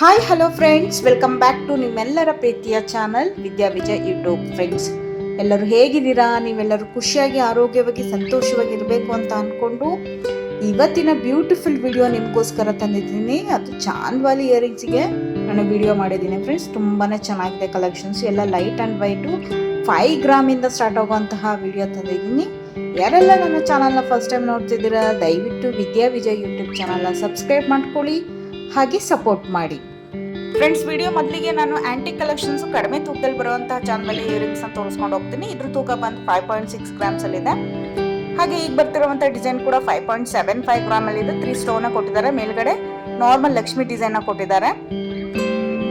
Hi hello friends welcome back to ನಿಮ್ಮೆಲ್ಲರ ಪ್ರೀತಿಯ channel Vidya Vijay YouTube friends ಎಲ್ಲರೂ ಹೇಗಿದ್ದೀರಾ? ನೀವೆಲ್ಲರೂ ಖುಷಿಯಾಗಿ, ಆರೋಗ್ಯವಾಗಿ ಸಂತೋಷವಾಗಿ ಇರಬೇಕು ಅಂತ ಅಂದ್ಕೊಂಡು ಇವತ್ತಿನ ಬ್ಯೂಟಿಫುಲ್ ವಿಡಿಯೋ ನಿಮಗೋಸ್ಕರ ತಂದಿದ್ದೀನಿ. ಅದು ಚಾಂದ್ವಾಲಿ ಇಯರಿಂಗ್ಸ್ಗೆ ನಾನು ವಿಡಿಯೋ ಮಾಡಿದ್ದೀನಿ ಫ್ರೆಂಡ್ಸ್ ತುಂಬಾ ಚೆನ್ನಾಗಿದೆ ಕಲೆಕ್ಷನ್ಸ್ ಎಲ್ಲ ಲೈಟ್ ಆ್ಯಂಡ್ ವೈಟು ಫೈವ್ ಗ್ರಾಮಿಂದ ಸ್ಟಾರ್ಟ್ ಆಗುವಂತಹ ವಿಡಿಯೋ ತಂದಿದ್ದೀನಿ. ಯಾರೆಲ್ಲ ನನ್ನ ಚಾನಲ್ನ ಫಸ್ಟ್ ಟೈಮ್ ನೋಡ್ತಿದ್ದೀರಾ, ದಯವಿಟ್ಟು ವಿದ್ಯಾ ವಿಜಯ್ ಯೂಟ್ಯೂಬ್ ಚಾನಲ್ನ ಸಬ್ಸ್ಕ್ರೈಬ್ ಮಾಡ್ಕೊಳ್ಳಿ. ಹಾಗೆ ಸಪೋರ್ಟ್ ಮಾಡಿ. ಫ್ರೆಂಡ್ಸ್ ವಿಡಿಯೋ ಮೊದಲಿಗೆ ನಾನು ಆಂಟಿಕ್ ಕಲೆಕ್ಷನ್ಸ್ ಕಡಿಮೆ ತೂಕದಲ್ಲಿ ಬರುವಂತಹ ಚಾಂದಲ್ಲಿ ಇಯರಿಂಗ್ಸ್ ಅಂತ ತೋರಿಸ್ಕೊಂಡು ಹೋಗ್ತೀನಿ. ಇದ್ರ ತೂಕ ಬಂದು ಫೈವ್ ಪಾಯಿಂಟ್ ಸಿಕ್ಸ್ ಗ್ರಾಮ್ಸ್ ಅಲ್ಲಿ ಇದೆ. ಹಾಗೆ ಈಗ ಬರ್ತಿರುವಂಥ ಡಿಸೈನ್ ಕೂಡ five point seven five gram ಅಲ್ಲಿ ಇದೆ. ತ್ರೀ ಸ್ಟೋನ್ ಕೊಟ್ಟಿದ್ದಾರೆ. ಮೇಲ್ಗಡೆ ನಾರ್ಮಲ್ ಲಕ್ಷ್ಮಿ ಡಿಸೈನ್ ಕೊಟ್ಟಿದ್ದಾರೆ.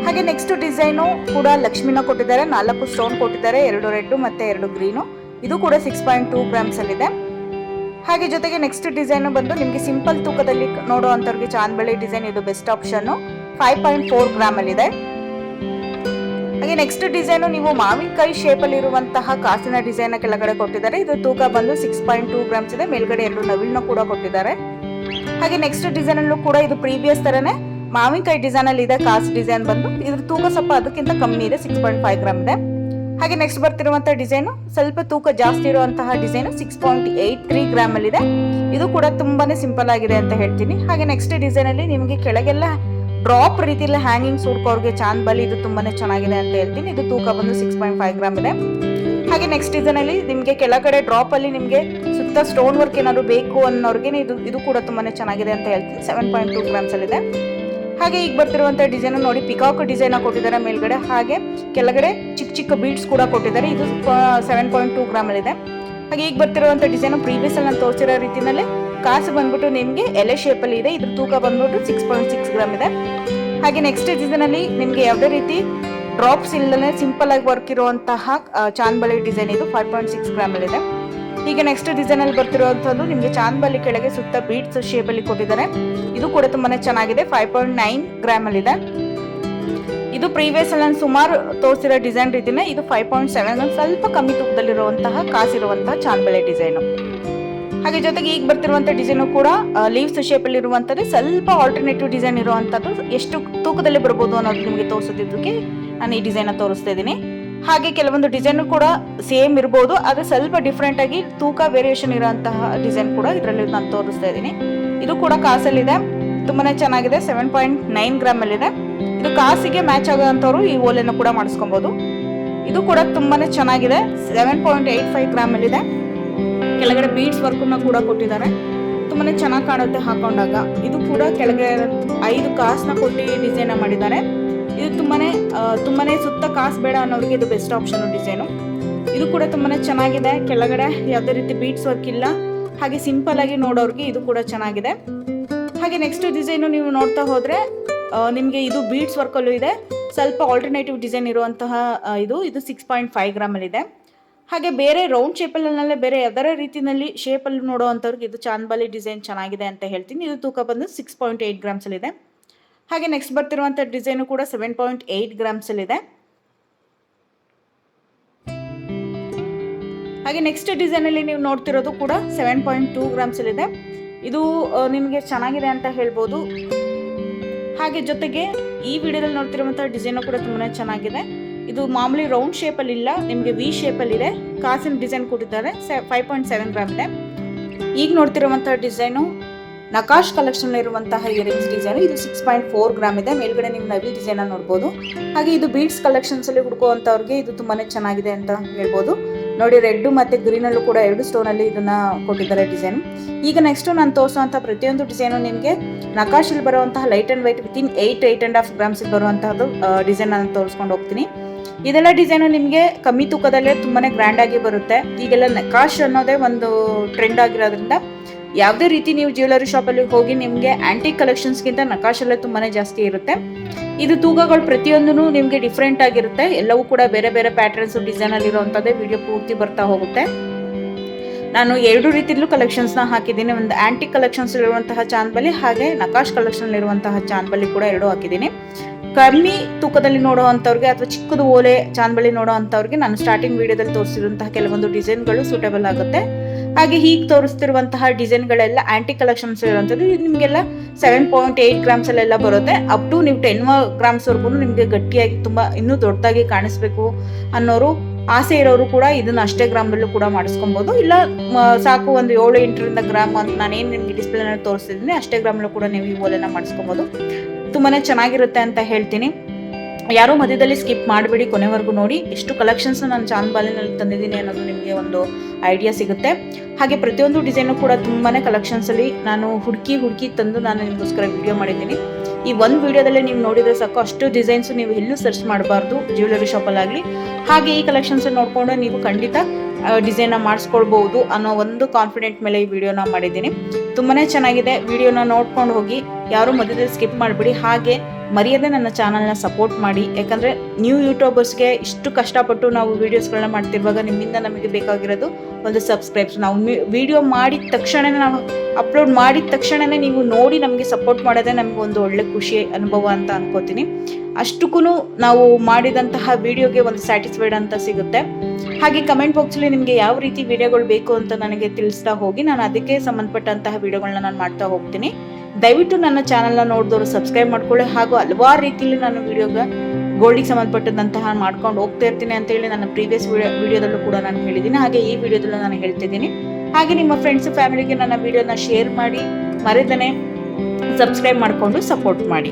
ಹಾಗೆ ನೆಕ್ಸ್ಟ್ ಡಿಸೈನು ಕೂಡ ಲಕ್ಷ್ಮಿನ ಕೊಟ್ಟಿದ್ದಾರೆ. ನಾಲ್ಕು ಸ್ಟೋನ್ ಕೊಟ್ಟಿದ್ದಾರೆ. ಎರಡು ರೆಡ್ ಮತ್ತೆ ಎರಡು ಗ್ರೀನು ಇದು ಕೂಡ ಸಿಕ್ಸ್ ಪಾಯಿಂಟ್ ಟೂ ಗ್ರಾಮ್ಸ್ ಅಲ್ಲಿ ಇದೆ. ಹಾಗೆ ಜೊತೆಗೆ ನೆಕ್ಸ್ಟ್ ಡಿಸೈನ್ ಬಂದು ನಿಮಗೆ ಸಿಂಪಲ್ ತೂಕದಲ್ಲಿ ನೋಡುವಂಥವ್ರಿಗೆ ಚಾಂದ್ಬಳಿ ಡಿಸೈನ್ ಇದು best option five point four ಇದೆ ಹಾಗೆ ನೆಕ್ಸ್ಟ್ ಡಿಸೈನು ನೀವು ಮಾವಿನಕಾಯಿ ಶೇಪ್ ಅಲ್ಲಿ ಇರುವಂತಹ ಕಾಸಿನ ಡಿಸೈನ್ ಕೆಳಗಡೆ ಕೊಟ್ಟಿದ್ದಾರೆ. ಇದು ತೂಕ ಬಂದು ಸಿಕ್ಸ್ ಪಾಯಿಂಟ್ ಟೂ ಗ್ರಾಮ್ಸ್ ಇದೆ. ಮೇಲ್ಗಡೆ ಎರಡು ನವಿಲ್ನ ಕೂಡ ಕೊಟ್ಟಿದ್ದಾರೆ. ಹಾಗೆ ನೆಕ್ಸ್ಟ್ ಡಿಸೈನ್ ಅಲ್ಲೂ ಕೂಡ ಇದು ಪ್ರೀವಿಯಸ್ ತರನೇ ಮಾವಿನಕಾಯಿ ಡಿಸೈನ್ ಅಲ್ಲಿ ಇದೆ, ಕಾಸ್ ಡಿಸೈನ್ ಬಂದು. ಇದ್ರ ತೂಕ ಸ್ವಲ್ಪ ಅದಕ್ಕಿಂತ ಕಮ್ಮಿ ಇದೆ ಸಿಕ್ಸ್ ಪಾಯಿಂಟ್ ಫೈವ್ ಗ್ರಾಮ್ ಇದೆ. ಹಾಗೆ ನೆಕ್ಸ್ಟ್ ಬರ್ತಿರುವಂತಹ ಡಿಸೈನು ಸ್ವಲ್ಪ ತೂಕ ಜಾಸ್ತಿ ಇರುವಂತಹ design six point eight three gram ಅಲ್ಲಿ ಇದೆ. ಇದು ಕೂಡ ತುಂಬಾನೇ ಸಿಂಪಲ್ ಆಗಿದೆ ಅಂತ ಹೇಳ್ತೀನಿ. ಹಾಗೆ ನೆಕ್ಸ್ಟ್ ಡಿಸೈನ್ ಅಲ್ಲಿ ನಿಮಗೆ ಕೆಳಗೆಲ್ಲ ಡ್ರಾಪ್ ರೀತಿಯಲ್ಲಿ ಹ್ಯಾಂಗಿಂಗ್ ಸೂಡ್ಕೋರ್ಗೆ ಚಾಂದ್ ಬಲಿ ಇದು ತುಂಬಾನೇ ಚೆನ್ನಾಗಿದೆ ಅಂತ ಹೇಳ್ತೀನಿ. ಇದು ತೂಕ ಬಂದು ಸಿಕ್ಸ್ ಪಾಯಿಂಟ್ ಫೈವ್ ಗ್ರಾಮ್ ಇದೆ. ಹಾಗೆ ನೆಕ್ಸ್ಟ್ ಡಿಸೈನ್ ಅಲ್ಲಿ ನಿಮಗೆ ಕೆಳಗಡೆ ಡ್ರಾಪ್ ಅಲ್ಲಿ ನಿಮಗೆ ಸುತ್ತ ಸ್ಟೋನ್ ವರ್ಕ್ ಏನಾದ್ರು ಬೇಕು ಅನ್ನೋರ್ಗೆ ಇದು ಇದು ಕೂಡ ತುಂಬಾನೇ ಚೆನ್ನಾಗಿದೆ ಅಂತ ಹೇಳ್ತೀನಿ. ಸೆವೆನ್ ಪಾಯಿಂಟ್ ಟೂ ಗ್ರಾಮ್ಸ್ ಅಲ್ಲಿ ಇದೆ ಹಾಗೆ ಈಗ ಬರ್ತಿರುವಂತ ಡಿಸೈನ್ ನೋಡಿ. ಪಿಕಾಕ್ ಡಿಸೈನ್ ಕೊಟ್ಟಿದ್ದಾರೆ ಮೇಲ್ಗಡೆ. ಹಾಗೆ ಕೆಳಗಡೆ ಚಿಕ್ಕ ಚಿಕ್ಕ ಬೀಡ್ಸ್ ಕೂಡ ಕೊಟ್ಟಿದ್ದಾರೆ. ಇದು ಸೆವೆನ್ ಪಾಯಿಂಟ್ ಟೂ ಗ್ರಾಮ್ ಅಲ್ಲಿ ಇದೆ ಹಾಗೆ ಈಗ ಬರ್ತಿರುವಂತ ಡಿಸೈನ್ ಪ್ರೀವಿಯಸ್ ಅಲ್ಲಿ ನಾನು ತೋರಿಸಿರೋ ರೀತಿನಲ್ಲಿ ಕಾಸು ಬಂದ್ಬಿಟ್ಟು ನಿಮಗೆ ಎಲೆ ಶೇಪಲ್ಲಿ ಇದೆ. ಇದ್ರ ತೂಕ ಬಂದ್ಬಿಟ್ಟು ಸಿಕ್ಸ್ ಪಾಯಿಂಟ್ ಸಿಕ್ಸ್ ಗ್ರಾಮ್ ಇದೆ. ಹಾಗೆ ನೆಕ್ಸ್ಟ್ ಡಿಸೈನ್ ಅಲ್ಲಿ ನಿಮಗೆ ಯಾವುದೇ ರೀತಿ ಡ್ರಾಪ್ಸ್ ಇಲ್ಲದೆ ಸಿಂಪಲ್ ಆಗಿ ವರ್ಕ್ ಇರುವಂತಹ ಚಾಂದ್ಬಳಿ ಡಿಸೈನ್ ಇದು ಫೈವ್ ಪಾಯಿಂಟ್ ಸಿಕ್ಸ್ ಗ್ರಾಮಲ್ಲಿದೆ ಅಲ್ಲಿ ಇದೆ. ಈಗ ನೆಕ್ಸ್ಟ್ ಡಿಸೈನ್ ಅಲ್ಲಿ ಬರ್ತಿರುವಂತದ್ದು ನಿಮಗೆ ಚಾಂದ್ಬಲಿ ಕೆಳಗೆ ಸುತ್ತ ಬೀಟ್ಸ್ ಶೇಪ್ ಅಲ್ಲಿ ಕೊಟ್ಟಿದ್ದಾರೆ. ಇದು ಕೂಡ ತುಂಬಾನೇ ಚೆನ್ನಾಗಿದೆ ಫೈವ್ ಪಾಯಿಂಟ್ ನೈನ್ ಗ್ರಾಮ್ ಅಲ್ಲಿ ಇದೆ. ಇದು ಪ್ರೀವಿಯಸ್ ಅಲ್ಲಿ ನಾನು ಸುಮಾರು ತೋರಿಸಿರೋ ಡಿಸೈನ್ ರೀತಿನೇ ಇದು ಫೈವ್ ಪಾಯಿಂಟ್ ಸೆವೆನ್ ಸ್ವಲ್ಪ ಕಮ್ಮಿ ತೂಕದಲ್ಲಿರುವಂತಹ, ಕಾಸಿರುವಂತಹ ಚಾಂದ್ಬಳೆ ಡಿಸೈನು ಹಾಗೆ ಜೊತೆಗೆ ಈಗ ಬರ್ತಿರುವಂತಹ ಡಿಸೈನು ಕೂಡ ಲೀವ್ಸ್ ಶೇಪ್ ಅಲ್ಲಿ ಇರುವಂತದ್ದು ಸ್ವಲ್ಪ ಆಲ್ಟರ್ನೇಟಿವ್ ಡಿಸೈನ್ ಇರುವಂತದ್ದು ಎಷ್ಟು ತೂಕದಲ್ಲಿ ಬರ್ಬೋದು ಅನ್ನೋದು ನಿಮಗೆ ತೋರಿಸೋದಿದ್ದಕ್ಕೆ ನಾನು ಈ ಡಿಸೈನ್ ತೋರಿಸ್ತಾ ಇದ್ದೀನಿ. ಹಾಗೆ ಕೆಲವೊಂದು ಡಿಸೈನ್ ಕೂಡ ಸೇಮ್ ಇರ್ಬೋದು, ಆದರೆ ಸ್ವಲ್ಪ ಡಿಫ್ರೆಂಟ್ ಆಗಿ ತೂಕ ವೇರಿಯೇಷನ್ ಇರುವಂತಹ ಡಿಸೈನ್ ಕೂಡ ಇದರಲ್ಲಿ ನಾನು ತೋರಿಸ್ತಾ ಇದ್ದೀನಿ. ಇದು ಕೂಡ ಕಾಸಲ್ಲಿದೆ, ತುಂಬಾನೇ ಚೆನ್ನಾಗಿದೆ ಸೆವೆನ್ ಪಾಯಿಂಟ್ ನೈನ್ ಗ್ರಾಮ್ ಅಲ್ಲಿ ಇದೆ ಇದು ಕಾಸಿಗೆ ಮ್ಯಾಚ್ ಆಗುವಂತವರು ಈ ಓಲೆಯನ್ನು ಕೂಡ ಮಾಡಿಸ್ಕೊಬಹುದು ಇದು ಕೂಡ ತುಂಬಾನೇ ಚೆನ್ನಾಗಿದೆ seven point eight five gram ಅಲ್ಲಿ ಇದೆ ಕೆಳಗಡೆ ಬೀಡ್ಸ್ ವರ್ಕನ್ನ ಕೂಡ ಕೊಟ್ಟಿದ್ದಾರೆ. ತುಂಬಾನೇ ಚೆನ್ನಾಗಿ ಕಾಣುತ್ತೆ ಹಾಕೊಂಡಾಗ. ಇದು ಕೂಡ ಕೆಳಗೆ ಐದು ಕಾಸನ್ನ ಕೊಟ್ಟು ಡಿಸೈನ್ ಮಾಡಿದ್ದಾರೆ. ಇದು ತುಂಬಾ ತುಂಬಾನೇ ಸುತ್ತ ಕಾಸು ಬೇಡ ಅನ್ನೋರಿಗೆ ಇದು ಬೆಸ್ಟ್ ಆಪ್ಷನ್ ಡಿಸೈನು ಇದು ಕೂಡ ತುಂಬಾನೇ ಚೆನ್ನಾಗಿದೆ. ಕೆಳಗಡೆ ಯಾವುದೇ ರೀತಿ ಬೀಡ್ಸ್ ವರ್ಕ್ ಇಲ್ಲ. ಹಾಗೆ ಸಿಂಪಲ್ ಆಗಿ ನೋಡೋರಿಗೆ ಇದು ಕೂಡ ಚೆನ್ನಾಗಿದೆ. ಹಾಗೆ ನೆಕ್ಸ್ಟ್ ಡಿಸೈನು ನೀವು ನೋಡ್ತಾ ಹೋದ್ರೆ ನಿಮಗೆ ಇದು ಬೀಡ್ಸ್ ವರ್ಕಲ್ಲೂ ಇದೆ. ಸ್ವಲ್ಪ ಆಲ್ಟರ್ನೇಟಿವ್ ಡಿಸೈನ್ ಇರುವಂತಹ ಇದು. ಇದು ಸಿಕ್ಸ್ ಪಾಯಿಂಟ್ ಫೈವ್ ಗ್ರಾಮಲ್ಲಿ ಇದೆ ಹಾಗೆ ಬೇರೆ ರೌಂಡ್ ಶೇಪಲ್ಲೇ ಬೇರೆ ಯಾವ್ದಾರ ರೀತಿಯಲ್ಲಿ ಶೇಪಲ್ಲಿ ನೋಡೋವಂಥವ್ರಿಗೆ ಇದು ಚಾಂದ್ಬಾಲಿ ಡಿಸೈನ್ ಚೆನ್ನಾಗಿದೆ ಅಂತ ಹೇಳ್ತೀನಿ. ಇದು ತೂಕ ಬಂದು ಸಿಕ್ಸ್ ಪಾಯಿಂಟ್ ಏಯ್ಟ್ ಗ್ರಾಮ್ಸಲ್ಲಿದೆ ಹಾಗೆ ನೆಕ್ಸ್ಟ್ ಬರ್ತಿರುವಂಥ ಡಿಸೈನು ಕೂಡ ಸೆವೆನ್ ಪಾಯಿಂಟ್ ಏಯ್ಟ್ ಗ್ರಾಮ್ಸಲ್ಲಿದೆ ಹಾಗೆ ನೆಕ್ಸ್ಟ್ ಡಿಸೈನಲ್ಲಿ ನೀವು ನೋಡ್ತಿರೋದು ಕೂಡ ಸೆವೆನ್ ಪಾಯಿಂಟ್ ಟೂ ಗ್ರಾಮ್ಸಲ್ಲಿದೆ ಇದು ನಿಮಗೆ ಚೆನ್ನಾಗಿದೆ ಅಂತ ಹೇಳ್ಬೋದು. ಹಾಗೆ ಜೊತೆಗೆ ಈ ವಿಡಿಯೋದಲ್ಲಿ ನೋಡ್ತಿರುವಂಥ ಡಿಸೈನು ಕೂಡ ತುಂಬಾ ಚೆನ್ನಾಗಿದೆ. ಇದು ಮಾಮೂಲಿ ರೌಂಡ್ ಶೇಪಲ್ಲಿ ಇಲ್ಲ, ನಿಮಗೆ ವಿ ಶೇಪಲ್ಲಿ ಇದೆ. ಕಾಸಿನ ಡಿಸೈನ್ ಕೊಟ್ಟಿದ್ದಾರೆ ಫೈವ್ ಪಾಯಿಂಟ್ ಸೆವೆನ್ ಗ್ರಾಮ್ ಇದೆ. ಈಗ ನೋಡ್ತಿರುವಂಥ ಡಿಸೈನು ನಕಾಶ್ ಕಲೆಕ್ಷನ್ ಇರುವಂತಹ ಇಯರಿಂಗ್ಸ್ ಡಿಸೈನ್ ಇದು ಸಿಕ್ಸ್ ಪಾಯಿಂಟ್ ಫೋರ್ ಗ್ರಾಮ್ ಇದೆ. ಮೇಲ್ಗಡೆ ನೀವು ನವಿ ಡಿಸೈನ್ ನೋಡ್ಬೋದು. ಹಾಗೆ ಇದು ಬೀಡ್ಸ್ ಕಲೆಕ್ಷನ್ಸ್ ಅಲ್ಲಿ ಹುಡುಕುವಂಥವ್ರಿಗೆ ಇದು ತುಂಬಾನೇ ಚೆನ್ನಾಗಿದೆ ಅಂತ ಹೇಳ್ಬೋದು. ನೋಡಿ ರೆಡ್ ಮತ್ತೆ ಗ್ರೀನ್ ಅಲ್ಲೂ ಕೂಡ ಎರಡು ಸ್ಟೋನ್ ಅಲ್ಲಿ ಇದನ್ನ ಕೊಟ್ಟಿದ್ದಾರೆ ಡಿಸೈನ್ ಈಗ ನೆಕ್ಸ್ಟ್ ನಾನು ತೋರಿಸುವಂತಹ ಪ್ರತಿಯೊಂದು ಡಿಸೈನು ನಿಮಗೆ ನಕಾಶಲ್ಲಿ ಬರುವಂತಹ light and weight within eight eight and half grams ಬರುವಂತಹದ್ದು design ನಾನು ತೋರಿಸ್ಕೊಂಡು ಹೋಗ್ತೀನಿ. ಇದೆಲ್ಲ ಡಿಸೈನು ನಿಮಗೆ ಕಮ್ಮಿ ತೂಕದಲ್ಲೇ ತುಂಬಾನೇ ಗ್ರ್ಯಾಂಡ್ ಆಗಿ ಬರುತ್ತೆ. ಈಗೆಲ್ಲ ನಕಾಶ್ ಅನ್ನೋದೇ ಒಂದು ಟ್ರೆಂಡ್ ಆಗಿರೋದ್ರಿಂದ ಯಾವುದೇ ರೀತಿ ನೀವು ಜ್ಯುವೆಲರಿ ಶಾಪಲ್ಲಿ ಹೋಗಿ ನಿಮಗೆ ಆಂಟಿಕ್ ಕಲೆಕ್ಷನ್ಸ್ಗಿಂತ ನಕಾಶಲ್ಲೇ ತುಂಬಾನೇ ಜಾಸ್ತಿ ಇರುತ್ತೆ. ಇದು ತೂಕಗಳು ಪ್ರತಿಯೊಂದೂ ನಿಮಗೆ ಡಿಫ್ರೆಂಟ್ ಆಗಿರುತ್ತೆ. ಎಲ್ಲವೂ ಕೂಡ ಬೇರೆ ಬೇರೆ ಪ್ಯಾಟರ್ನ್ಸ್ ಡಿಸೈನ್ ಅಲ್ಲಿ ಇರುವಂತದ್ದೇ ವಿಡಿಯೋ ಪೂರ್ತಿ ಬರ್ತಾ ಹೋಗುತ್ತೆ. ನಾನು ಎರಡು ರೀತಿಯಲ್ಲೂ ಕಲೆಕ್ಷನ್ಸ್ನ ಹಾಕಿದ್ದೀನಿ. ಒಂದು ಆಂಟಿಕ್ ಕಲೆಕ್ಷನ್ಸ್ ಇರುವಂತಹ ಚಾನ್ಬಲಿ ಹಾಗೆ ನಕಾಶ್ ಕಲೆಕ್ಷನ್ ಇರುವಂತಹ ಚಾನ್ಬಲಿ ಕೂಡ ಎರಡು ಹಾಕಿದ್ದೀನಿ. ಕಮ್ಮಿ ತೂಕದಲ್ಲಿ ನೋಡುವಂಥವ್ರಿಗೆ ಅಥವಾ ಚಿಕ್ಕದು ಓಲೆ ಚಾಂದಬಳಿ ನೋಡೋ ಅಂಥವ್ರಿಗೆ ನಾನು ಸ್ಟಾರ್ಟಿಂಗ್ ವಿಡಿಯೋದಲ್ಲಿ ತೋರಿಸಿರುವಂತಹ ಕೆಲವೊಂದು ಡಿಸೈನ್ಗಳು ಸೂಟಬಲ್ ಆಗುತ್ತೆ. ಹಾಗೆ ಹೀಗೆ ತೋರಿಸ್ತಿರುವಂತಹ ಡಿಸೈನ್ಗಳೆಲ್ಲ ಆಂಟಿ ಕಲೆಕ್ಷನ್ಸ್ ಇರುವಂಥದ್ದು, ಇದು ನಿಮಗೆಲ್ಲ ಸೆವೆನ್ ಪಾಯಿಂಟ್ ಏಯ್ಟ್ ಗ್ರಾಮ್ಸ್ ಅಲ್ಲೆಲ್ಲ ಬರುತ್ತೆ. ಅಪ್ ಟು ನೀವು ಟೆನ್ ಗ್ರಾಮ್ಸ್ವರೆಗೂ ನಿಮಗೆ ಗಟ್ಟಿಯಾಗಿ ತುಂಬ ಇನ್ನೂ ದೊಡ್ಡದಾಗಿ ಕಾಣಿಸ್ಬೇಕು ಅನ್ನೋರು ಆಸೆ ಇರೋರು ಕೂಡ ಇದನ್ನ ಅಷ್ಟೇ ಗ್ರಾಮಲ್ಲೂ ಕೂಡ ಮಾಡಿಸ್ಕೊಬೋದು. ಇಲ್ಲ ಸಾಕು ಒಂದು ಏಳು ಎಂಟರಿಂದ ಗ್ರಾಮ್ ಅಂತ ನಾನೇನು ನಿಮಗೆ ಡಿಸ್ಪ್ಲೇನಲ್ಲಿ ತೋರಿಸ್ತಿದ್ದೀನಿ, ಅಷ್ಟೇ ಗ್ರಾಮಲ್ಲೂ ಕೂಡ ನೀವು ಈ ಓಲೆನ ಮಾಡಿಸ್ಕೊಬೋದು. ತುಂಬಾ ಚೆನ್ನಾಗಿರುತ್ತೆ ಅಂತ ಹೇಳ್ತೀನಿ. ಯಾರೋ ಮಧ್ಯದಲ್ಲಿ ಸ್ಕಿಪ್ ಮಾಡಿಬಿಡಿ, ಕೊನೆವರೆಗೂ ನೋಡಿ. ಎಷ್ಟು ಕಲೆಕ್ಷನ್ಸ್ ನಾನು ಚಾನ್ ಬಾಲಿನಲ್ಲಿ ತಂದಿದ್ದೀನಿ ಅನ್ನೋದು ನಿಮಗೆ ಒಂದು ಐಡಿಯಾ ಸಿಗುತ್ತೆ. ಹಾಗೆ ಪ್ರತಿಯೊಂದು ಡಿಸೈನು ಕೂಡ ತುಂಬಾ ಕಲೆಕ್ಷನ್ಸಲ್ಲಿ ನಾನು ಹುಡುಕಿ ಹುಡುಕಿ ತಂದು ನಾನು ನಿಮಗೋಸ್ಕರ ವಿಡಿಯೋ ಮಾಡಿದ್ದೀನಿ. ಈ ಒಂದು ವಿಡಿಯೋದಲ್ಲೇ ನೀವು ನೋಡಿದ್ರೆ ಸಾಕು. ಅಷ್ಟು ಡಿಸೈನ್ಸ್ ನೀವು ಎಲ್ಲೂ ಸರ್ಚ್ ಮಾಡಬಾರ್ದು. ಜ್ಯುವೆಲರಿ ಶಾಪಲ್ಲಾಗಲಿ ಹಾಗೆ ಈ ಕಲೆಕ್ಷನ್ಸ್ ನೋಡಿಕೊಂಡು ನೀವು ಖಂಡಿತ ಡಿಸೈನ್ನ ಮಾಡಿಸ್ಕೊಳ್ಬಹುದು ಅನ್ನೋ ಒಂದು ಕಾನ್ಫಿಡೆಂಟ್ ಮೇಲೆ ಈ ವಿಡಿಯೋನ ಮಾಡಿದ್ದೀನಿ. ತುಂಬಾ ಚೆನ್ನಾಗಿದೆ. ವಿಡಿಯೋನ ನೋಡ್ಕೊಂಡು ಹೋಗಿ. ಯಾರು ಮಧ್ಯದಲ್ಲಿ ಸ್ಕಿಪ್ ಮಾಡಿಬಿಡಿ. ಹಾಗೆ ಮರ್ಯಾದೆ ನನ್ನ ಚಾನಲ್ನ ಸಪೋರ್ಟ್ ಮಾಡಿ. ಯಾಕಂದರೆ ನ್ಯೂ ಯೂಟ್ಯೂಬರ್ಸ್ಗೆ ಇಷ್ಟು ಕಷ್ಟಪಟ್ಟು ನಾವು ವೀಡಿಯೋಸ್ಗಳನ್ನ ಮಾಡ್ತಿರುವಾಗ ನಿಮ್ಮಿಂದ ನಮಗೆ ಬೇಕಾಗಿರೋದು ಒಂದು ಸಬ್ಸ್ಕ್ರೈಬ್ಸ್ ನಾವು ವಿಡಿಯೋ ಮಾಡಿದ ತಕ್ಷಣನೇ ನಾವು ಅಪ್ಲೋಡ್ ಮಾಡಿದ ತಕ್ಷಣನೇ ನೀವು ನೋಡಿ ನಮಗೆ ಸಪೋರ್ಟ್ ಮಾಡೋದೇ ನಮಗೆ ಒಂದು ಒಳ್ಳೆ ಖುಷಿ, ಅನುಭವ ಅಂತ ಅನ್ಕೋತೀನಿ. ಅಷ್ಟಕ್ಕೂ ನಾವು ಮಾಡಿದಂತಹ ವಿಡಿಯೋಗೆ ಒಂದು ಸ್ಯಾಟಿಸ್ಫೈಡ್ ಅಂತ ಸಿಗುತ್ತೆ. ಹಾಗೆ ಕಮೆಂಟ್ ಬಾಕ್ಸಲ್ಲಿ ನಿಮಗೆ ಯಾವ ರೀತಿ ವಿಡಿಯೋಗಳು ಬೇಕು ಅಂತ ನನಗೆ ತಿಳಿಸ್ತಾ ಹೋಗಿ, ನಾನು ಅದಕ್ಕೆ ಸಂಬಂಧಪಟ್ಟಂತಹ ವಿಡಿಯೋಗಳನ್ನ ನಾನು ಮಾಡ್ತಾ ಹೋಗ್ತೀನಿ. ದಯವಿಟ್ಟು ನನ್ನ ಚಾನಲ್ನ ನೋಡಿದವರು ಸಬ್ಸ್ಕ್ರೈಬ್ ಮಾಡ್ಕೊಳ್ಳಿ, ಹಾಗೂ ಹಲವಾರು ರೀತಿಯಲ್ಲಿ ನಾನು ವಿಡಿಯೋಗ ಗೋಲ್ಡಿಗೆ ಸಂಬಂಧಪಟ್ಟಂತಹ ಮಾಡ್ಕೊಂಡು ಹೋಗ್ತಾ ಇರ್ತೀನಿ ಅಂತ ಹೇಳಿ ನನ್ನ ಪ್ರೀವಿಯಸ್ ವಿಡಿಯೋದಲ್ಲೂ ಕೂಡ ನಾನು ಹೇಳಿದ್ದೀನಿ. ಹಾಗೆ ಈ ವಿಡಿಯೋದಲ್ಲೂ ನಾನು ಹೇಳ್ತಿದ್ದೀನಿ. ಹಾಗೆ ನಿಮ್ಮ ಫ್ರೆಂಡ್ಸ್ ಫ್ಯಾಮಿಲಿಗೆ ನನ್ನ ವಿಡಿಯೋನ ಶೇರ್ ಮಾಡಿ ಮರೆದನೆ ಸಬ್ಸ್ಕ್ರೈಬ್ ಮಾಡಿಕೊಂಡು ಸಪೋರ್ಟ್ ಮಾಡಿ.